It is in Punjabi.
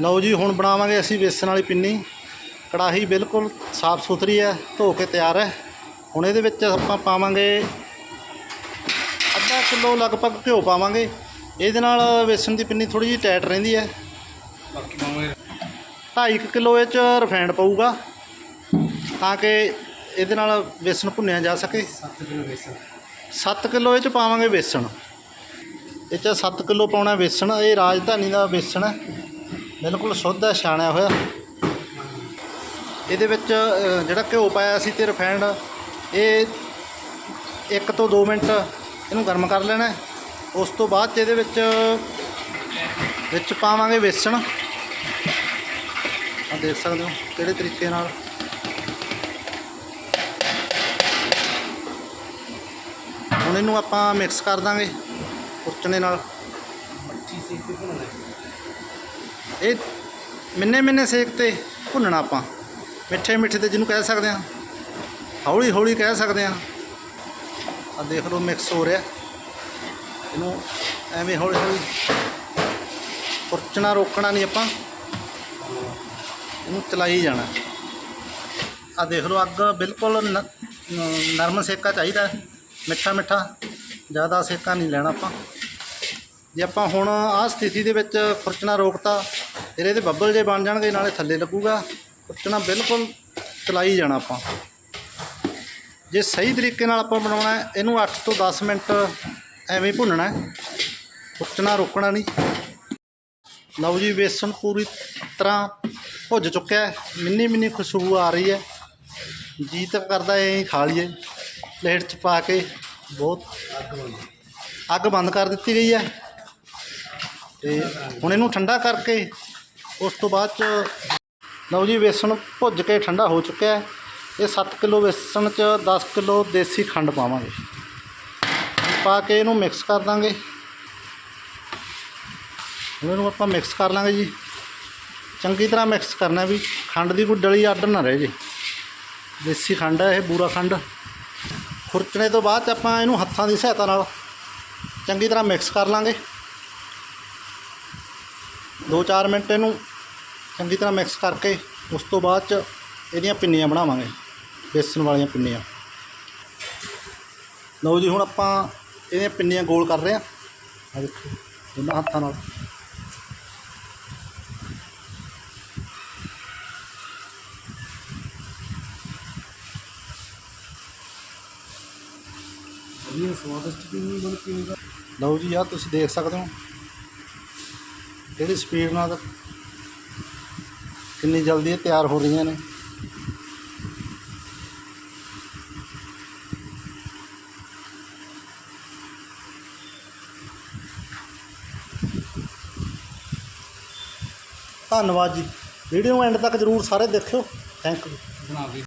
ਲਓ ਜੀ ਹੁਣ ਬਣਾਵਾਂਗੇ ਅਸੀਂ ਬੇਸਣ ਵਾਲੀ ਪਿੰਨੀ। ਕੜਾਹੀ ਬਿਲਕੁਲ ਸਾਫ਼ ਸੁਥਰੀ ਹੈ ਧੋ ਕੇ ਤਿਆਰ ਹੈ। ਹੁਣ ਇਹਦੇ ਵਿੱਚ ਆਪਾਂ ਪਾਵਾਂਗੇ ਅੱਧਾ ਕਿਲੋ ਲਗਭਗ ਘਿਓ ਪਾਵਾਂਗੇ। ਇਹਦੇ ਨਾਲ ਬੇਸਣ ਦੀ ਪਿੰਨੀ ਥੋੜੀ ਜਿਹੀ ਟਾਈਟ ਰਹਿੰਦੀ ਹੈ। ਬਾਕੀ ਪਾਵਾਂਗੇ 2.5 ਕਿਲੋ ਇਹ 'ਚ ਰਿਫਾਈਂਡ ਪਊਗਾ ਤਾਂ ਕਿ ਇਹਦੇ ਨਾਲ ਬੇਸਣ ਭੁੰਨਿਆ ਜਾ ਸਕੇ। 7 ਕਿਲੋ ਬੇਸਨ 7 ਕਿਲੋ ਇਹ 'ਚ ਪਾਵਾਂਗੇ ਬੇਸਣ ਇਹ 'ਚ 7 ਕਿਲੋ ਪਾਉਣਾ ਬੇਸਣ ਇਹ ਰਾਜਧਾਨੀ ਦਾ ਬੇਸਣ ਹੈ। ਬਿਲਕੁਲ ਸ਼ੁੱਧ ਹੈ ਛਾਣਿਆ ਹੋਇਆ। ਇਹਦੇ ਵਿੱਚ ਜਿਹੜਾ ਘਿਓ ਪਾਇਆ ਸੀ ਤੇ ਰਿਫਾਈਂਡ ਇਹ 1 ਤੋਂ 2 ਮਿੰਟ ਇਹਨੂੰ ਗਰਮ ਕਰ ਲੈਣਾ ਉਸ ਤੋਂ ਬਾਅਦ 'ਚ ਇਹਦੇ ਵਿੱਚ ਵਿੱਚ ਪਾਵਾਂਗੇ ਬੇਸਣ ਆ ਦੇਖ ਸਕਦੇ ਹੋ, ਕਿਹੜੇ ਤਰੀਕੇ ਨਾਲ। ਹੁਣ ਇਹਨੂੰ ਆਪਾਂ ਮਿਕਸ ਕਰ ਦਾਂਗੇ ਕੁਰਚਣੇ ਨਾਲ। ਮੱਠੀ ਸੇਕ ਤੇ ਭੁੰਨਣਾ ਇਹ ਮਿੰਨੇ ਮਿੰਨੇ ਸੇਕ ਤੇ ਭੁੰਨਣਾ ਆਪਾਂ। ਮਿੱਠੇ ਮਿੱਠੇ ਤੇ ਜਿਹਨੂੰ ਕਹਿ ਸਕਦੇ ਹਾਂ ਹੌਲੀ ਹੌਲੀ ਕਹਿ ਸਕਦੇ ਹਾਂ ਆ ਦੇਖ ਲਓ ਮਿਕਸ ਹੋ ਰਿਹਾ। ਇਹਨੂੰ ਐਵੇਂ ਹੌਲੀ ਹੌਲੀ ਕੁਰਚਣਾ ਰੋਕਣਾ ਨਹੀਂ ਆਪਾਂ। ਇਹਨੂੰ ਚਲਾਈ ਜਾਣਾ। ਆ ਦੇਖ ਲਓ ਅੱਗ ਬਿਲਕੁਲ ਨ- ਨਰਮ ਸੇਕਾ ਚਾਹੀਦਾ। ਮਿੱਠਾ ਮਿੱਠਾ, ਜ਼ਿਆਦਾ ਸੇਕਾ ਨਹੀਂ ਲੈਣਾ ਆਪਾਂ। ਜੇ ਆਪਾਂ ਹੁਣ ਆਹ ਸਥਿਤੀ ਦੇ ਵਿੱਚ ਖੁਰਚਣਾ ਰੋਕਤਾ ਫਿਰ ਇਹਦੇ ਬੱਬਲ ਜੇ ਬਣ ਜਾਣਗੇ, ਨਾਲੇ ਥੱਲੇ ਲੱਗੂਗਾ। ਖੁਰਚਣਾ ਬਿਲਕੁਲ ਚਲਾਈ ਜਾਣਾ ਆਪਾਂ। ਜੇ ਸਹੀ ਤਰੀਕੇ ਨਾਲ ਆਪਾਂ ਬਣਾਉਣਾ ਇਹਨੂੰ 8 ਤੋਂ 10 ਮਿੰਟ ਐਵੇਂ ਹੀ ਭੁੰਨਣਾ ਹੈ। ਰੋਕਣਾ ਨਹੀਂ। ਲਓ ਜੀ ਬੇਸਣ ਪੂਰੀ ਤਰ੍ਹਾਂ ਭੁੱਜ ਚੁੱਕਿਆ ਮਿੰਨੀ ਮਿੰਨੀ ਖੁਸ਼ਬੂ ਆ ਰਹੀ ਹੈ। ਜੀ ਤਾਂ ਕਰਦਾ ਐਂ ਖਾ ਲਈਏ। ਪਲੇਟ 'ਚ ਪਾ ਕੇ ਬਹੁਤ ਅੱਗ ਬੰਦ ਅੱਗ ਬੰਦ ਕਰ ਦਿੱਤੀ ਗਈ ਹੈ। ਤੇ ਹੁਣ ਇਹਨੂੰ ਠੰਡਾ ਕਰਕੇ ਉਸ ਤੋਂ ਬਾਅਦ ਚ ਲਓ ਜੀ ਵੇਸਣ ਭੁੱਜ ਕੇ ਠੰਡਾ ਹੋ ਚੁੱਕਿਆ ਹੈ। ਇਹ 7 ਕਿਲੋ ਵੇਸਣ ਚ 10 ਕਿਲੋ ਦੇਸੀ ਖੰਡ ਪਾਵਾਂਗੇ। ਪਾ ਕੇ ਇਹਨੂੰ ਮਿਕਸ ਕਰ ਦਾਂਗੇ। ਇਹਨੂੰ ਆਪਾਂ ਮਿਕਸ ਕਰ ਲਾਂਗੇ ਜੀ। ਚੰਗੀ ਤਰ੍ਹਾਂ ਮਿਕਸ ਕਰਨਾ ਵੀ ਖੰਡ ਦੀ ਕੋਈ ਡਲੀ ਅੱਡ ਨਾ ਰਹੇ ਜੀ। ਦੇਸੀ ਖੰਡ ਹੈ ਇਹ, ਬੂਰਾ ਖੰਡ। ਖੁਰਚਣੇ ਤੋਂ ਬਾਅਦ 'ਚ ਆਪਾਂ ਇਹਨੂੰ ਹੱਥਾਂ ਦੀ ਸਹਾਇਤਾ ਨਾਲ ਚੰਗੀ ਤਰ੍ਹਾਂ ਮਿਕਸ ਕਰ ਲਾਂਗੇ। 2-4 ਮਿੰਟ ਇਹਨੂੰ ਚੰਗੀ ਤਰ੍ਹਾਂ ਮਿਕਸ ਕਰਕੇ ਉਸ ਤੋਂ ਬਾਅਦ ਚ ਇਹਦੀਆਂ ਪਿੰਨੀਆਂ ਬਣਾਵਾਂਗੇ ਬੇਸਣ ਵਾਲੀਆਂ ਪਿੰਨੀਆਂ। ਲਓ ਜੀ ਹੁਣ ਆਪਾਂ ਇਹਦੀਆਂ ਪਿੰਨੀਆਂ ਗੋਲ ਕਰ ਰਹੇ ਹਾਂ। ਆ ਦੇਖੋ ਇਹਨਾਂ ਹੱਥਾਂ ਨਾਲ। ਇਹ ਸਵਾਦਿਸ਼ਟ ਕਿੰਨੀ ਬਣ ਕੇ ਲਓ ਜੀ ਆ ਤੁਸੀਂ ਦੇਖ ਸਕਦੇ ਹੋ। ਕਿਹੜੀ ਸਪੀਡ ਨਾਲ ਕਿੰਨੀ ਜਲਦੀ ਇਹ ਤਿਆਰ ਹੋ ਰਹੀਆਂ ਨੇ। ਧੰਨਵਾਦ ਜੀ। ਵੀਡੀਓ ਐਂਡ ਤੱਕ ਜਰੂਰ ਸਾਰੇ ਦੇਖਿਓ। ਥੈਂਕ ਯੂ ਬਣਾ ਕੇ